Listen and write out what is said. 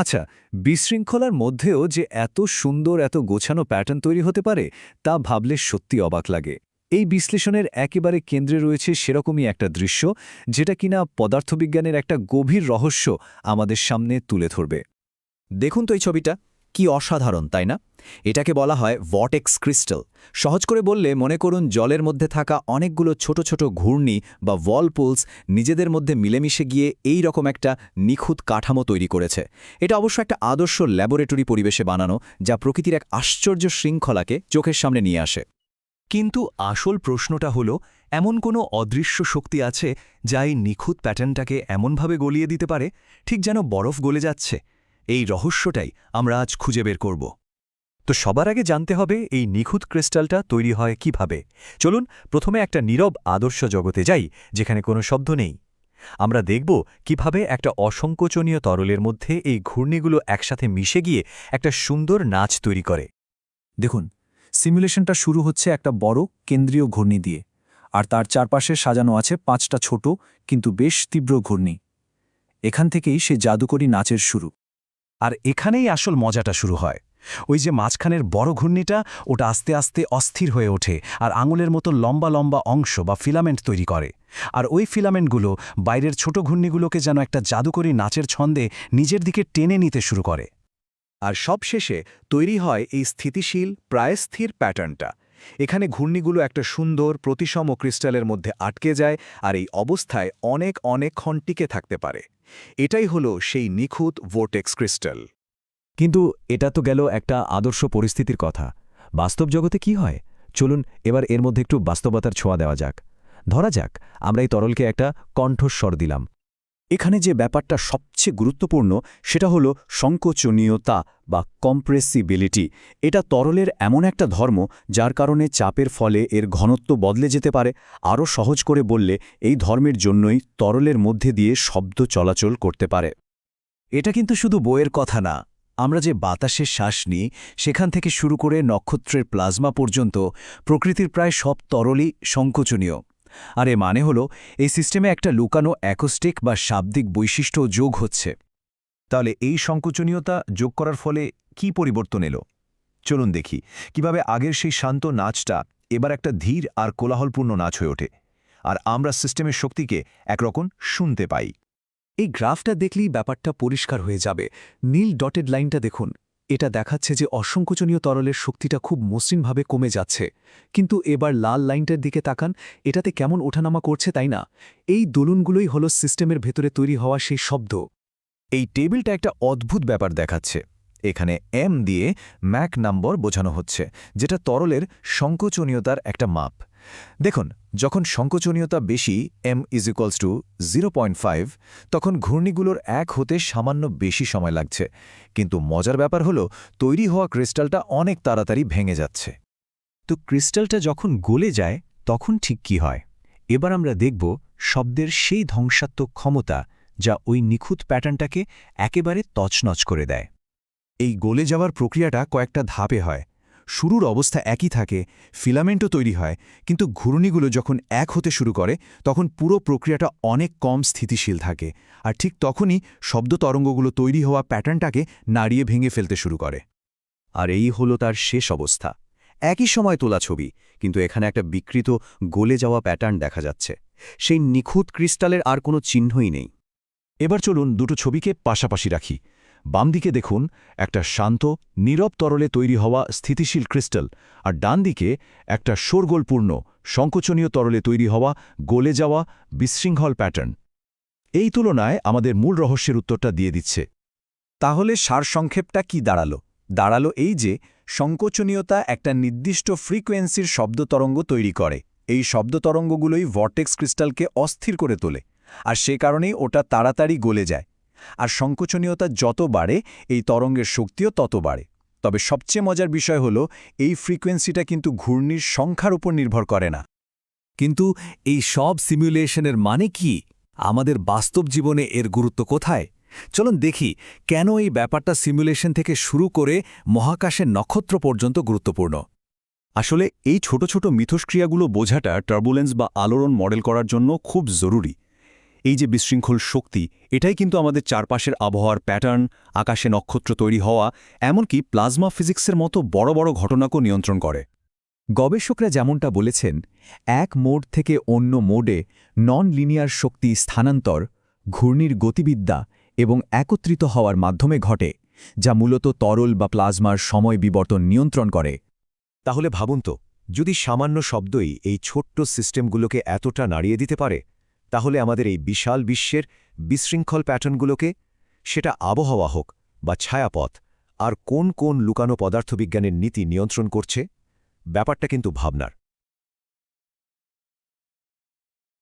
আচ্ছা বিশৃঙ্খলার মধ্যেও যে এত সুন্দর, এত গোছানো প্যাটার্ন তৈরি হতে পারে, তা ভাবলে সত্যি অবাক লাগে। এই বিশ্লেষণের একেবারে কেন্দ্রে রয়েছে সেরকমই একটা দৃশ্য, যেটা কিনা পদার্থবিজ্ঞানের একটা গভীর রহস্য আমাদের সামনে তুলে ধরবে। দেখুন তো এই ছবিটা। কি অসাধারণ, তাই না? এটাকে বলা হয় ভটেক্স ক্রিস্টাল সহজ করে বললে মনে করুন জলের মধ্যে থাকা অনেকগুলো ছোট ছোট ঘূর্ণি বা ওয়ালপুলস নিজেদের মধ্যে মিলেমিশে গিয়ে এই রকম একটা নিখুঁত কাঠামো তৈরি করেছে। এটা অবশ্য একটা আদর্শ ল্যাবরেটরি পরিবেশে বানানো, যা প্রকৃতির এক আশ্চর্য শৃঙ্খলাকে চোখের সামনে নিয়ে আসে। কিন্তু আসল প্রশ্নটা হলো, এমন কোনো অদৃশ্য শক্তি আছে যা এই নিখুঁত প্যাটার্নটাকে এমনভাবে গলিয়ে দিতে পারে? ঠিক যেন বরফ গলে যাচ্ছে। এই রহস্যটাই আমরা আজ খুঁজে বের করব। তো সবার আগে জানতে হবে এই নিখুঁত ক্রিস্টালটা তৈরি হয় কীভাবে। চলুন, প্রথমে একটা নীরব আদর্শ জগতে যাই, যেখানে কোনো শব্দ নেই। আমরা দেখব কীভাবে একটা অসংকোচনীয় তরলের মধ্যে এই ঘূর্ণিগুলো একসাথে মিশে গিয়ে একটা সুন্দর নাচ তৈরি করে। দেখুন, সিমুলেশনটা শুরু হচ্ছে একটা বড় কেন্দ্রীয় ঘূর্ণি দিয়ে, আর তার চারপাশে সাজানো আছে পাঁচটা ছোট, কিন্তু বেশ তীব্র ঘূর্ণি। এখান থেকেই সে জাদুকরী নাচের শুরু। আর এখানেই আসল মজাটা শুরু হয়। ওই যে মাঝখানের বড় ঘূর্ণিটা, ওটা আস্তে আস্তে অস্থির হয়ে ওঠে আর আঙুলের মতো লম্বা লম্বা অংশ বা ফিলামেন্ট তৈরি করে। আর ওই ফিলামেন্টগুলো বাইরের ছোট ঘূর্ণিগুলোকে যেন একটা জাদুকরী নাচের ছন্দে নিজের দিকে টেনে নিতে শুরু করে। আর সবশেষে তৈরি হয় এই স্থিতিশীল প্রায় স্থির প্যাটার্নটা। এখানে ঘূর্ণিগুলো একটা সুন্দর প্রতিসম ক্রিস্টালের মধ্যে আটকে যায় আর এই অবস্থায় অনেক অনেকক্ষণ টিকে থাকতে পারে। এটাই হলো সেই নিখুঁত ভোর্টেক্স ক্রিস্টাল কিন্তু এটা তো গেল একটা আদর্শ পরিস্থিতির কথা। বাস্তব জগতে কি হয়? চলুন এবার এর মধ্যে একটু বাস্তবতার ছোঁয়া দেওয়া যাক। ধরা যাক, আমরা এই তরলকে একটা কণ্ঠস্বর দিলাম। এখানে যে ব্যাপারটা সবচেয়ে গুরুত্বপূর্ণ, সেটা হলো সংকোচনীয়তা বা কম্প্রেসিবিলিটি এটা তরলের এমন একটা ধর্ম, যার কারণে চাপের ফলে এর ঘনত্ব বদলে যেতে পারে। আরও সহজ করে বললে, এই ধর্মের জন্যই তরলের মধ্যে দিয়ে শব্দ চলাচল করতে পারে। এটা কিন্তু শুধু বইয়ের কথা না। আমরা যে বাতাসে শ্বাস নিই, সেখান থেকে শুরু করে নক্ষত্রের প্লাজমা পর্যন্ত প্রকৃতির প্রায় সব তরলই সংকোচনীয়। আর এ মানে হল, এই সিস্টেমে একটা লুকানো অ্যাকোস্টিক বা শাব্দিক বৈশিষ্ট্য যোগ হচ্ছে। তাহলে এই সংকোচনীয়তা যোগ করার ফলে কি পরিবর্তন এলো? চলুন দেখি, কীভাবে আগের সেই শান্ত নাচটা এবার একটা ধীর আর কোলাহলপূর্ণ নাচ হয়ে ওঠে, আর আমরা সিস্টেমের শক্তিকে একরকম শুনতে পাই। এই গ্রাফটা দেখলেই ব্যাপারটা পরিষ্কার হয়ে যাবে। নীল ডটেড লাইনটা দেখুন। এটা দেখাচ্ছে যে অসংকোচনীয় তরলের শক্তিটা খুব মসৃণভাবে কমে যাচ্ছে। কিন্তু এবার লাল লাইনটার দিকে তাকান, এটাতে কেমন ওঠানামা করছে তাই না? এই দোলনগুলোই হল সিস্টেমের ভেতরে তৈরি হওয়া সেই শব্দ। এই টেবিলটা একটা অদ্ভুত ব্যাপার দেখাচ্ছে। এখানে এম দিয়ে ম্যাক নম্বর বোঝানো হচ্ছে, যেটা তরলের সংকোচনীয়তার একটা মাপ। দেখুন, যখন সংকোচনীয়তা বেশি M is equals to zero তখন ঘূর্ণিগুলোর এক হতে সামান্য বেশি সময় লাগছে। কিন্তু মজার ব্যাপার হলো, তৈরি হওয়া ক্রিস্টালটা অনেক তাড়াতাড়ি ভেঙে যাচ্ছে। তো ক্রিস্টালটা যখন গলে যায়, তখন ঠিক কি হয়? এবার আমরা দেখব শব্দের সেই ধ্বংসাত্মক ক্ষমতা যা ওই নিখুঁত প্যাটার্নটাকে একেবারে তছনছ করে দেয়। এই গলে যাওয়ার প্রক্রিয়াটা কয়েকটা ধাপে হয়। শুরুর অবস্থা একই থাকে, ফিলামেন্টও তৈরি হয়, কিন্তু ঘূর্ণিগুলো যখন এক হতে শুরু করে, তখন পুরো প্রক্রিয়াটা অনেক কম স্থিতিশীল থাকে, আর ঠিক তখনই শব্দ তরঙ্গগুলো তৈরি হওয়া প্যাটার্নটাকে নাড়িয়ে ভেঙে ফেলতে শুরু করে। আর এই হলো তার শেষ অবস্থা। একই সময় তোলা ছবি, কিন্তু এখানে একটা বিকৃত, গলে যাওয়া প্যাটার্ন দেখা যাচ্ছে। সেই নিখুঁত ক্রিস্টালের আর কোনো চিহ্নই নেই। এবার চলুন দুটো ছবিকে পাশাপাশি রাখি। বাম দিকে দেখুন, একটা শান্ত, নীরব তরলে তৈরি হওয়া স্থিতিশীল ক্রিস্টাল, আর ডান দিকে একটা শোরগোলপূর্ণ, সংকোচনীয় তরলে তৈরি হওয়া গলে যাওয়া বিশৃঙ্খল প্যাটার্ন। এই তুলনায় আমাদের মূল রহস্যের উত্তরটা দিয়ে দিচ্ছে। তাহলে সারসংক্ষেপটা কি দাঁড়াল? দাঁড়াল এই যে, সংকোচনীয়তা একটা নির্দিষ্ট ফ্রিকোয়েন্সির শব্দ তরঙ্গ তৈরি করে। এই শব্দ তরঙ্গগুলোই ভর্টেক্স ক্রিস্টালকে অস্থির করে তোলে, আর সে কারণেই ওটা তাড়াতাড়ি গলে যায়। আর সংকোচনীয়তা যত বাড়ে, এই তরঙ্গের শক্তিও তত বাড়ে। তবে সবচেয়ে মজার বিষয় হল, এই ফ্রিকোয়েন্সিটা কিন্তু ঘূর্ণির সংখ্যার উপর নির্ভর করে না। কিন্তু এই সব সিমুলেশনের মানে কি? আমাদের বাস্তব জীবনে এর গুরুত্ব কোথায়? চলুন দেখি, কেন এই ব্যাপারটা সিমুলেশন থেকে শুরু করে মহাকাশের নক্ষত্র পর্যন্ত গুরুত্বপূর্ণ? আসলে এই ছোট ছোট মিথস্ক্রিয়াগুলো বোঝাটা টার্বুলেন্স বা আলোড়ন মডেল করার জন্য খুব জরুরি। এই যে বিশৃঙ্খল শক্তি, এটাই কিন্তু আমাদের চারপাশের আবহাওয়ার প্যাটার্ন, আকাশে নক্ষত্র তৈরি হওয়া, এমনকি প্লাজমা ফিজিক্সের মতো বড় বড় ঘটনাকেও নিয়ন্ত্রণ করে। গবেষকরা যেমনটা বলেছেন, এক মোড থেকে অন্য মোডে নন লিনিয়ার শক্তি স্থানান্তর, ঘূর্ণির গতিবিদ্যা এবং একত্রিত হওয়ার মাধ্যমে ঘটে, যা মূলত তরল বা প্লাজমার সময় বিবর্তন নিয়ন্ত্রণ করে। তাহলে ভাবুন তো, যদি সামান্য শব্দই এই ছোট্ট সিস্টেমগুলোকে এতটা নাড়িয়ে দিতে পারে তাহলে আমাদের এই বিশাল বিশ্বের বিশৃঙ্খল প্যাটার্নগুলোকে, সেটা আবহাওয়া হোক বা ছায়াপথ, আর কোন কোন লুকানো পদার্থবিজ্ঞানের নীতি নিয়ন্ত্রণ করছে, ব্যাপারটা কিন্তু ভাবনার।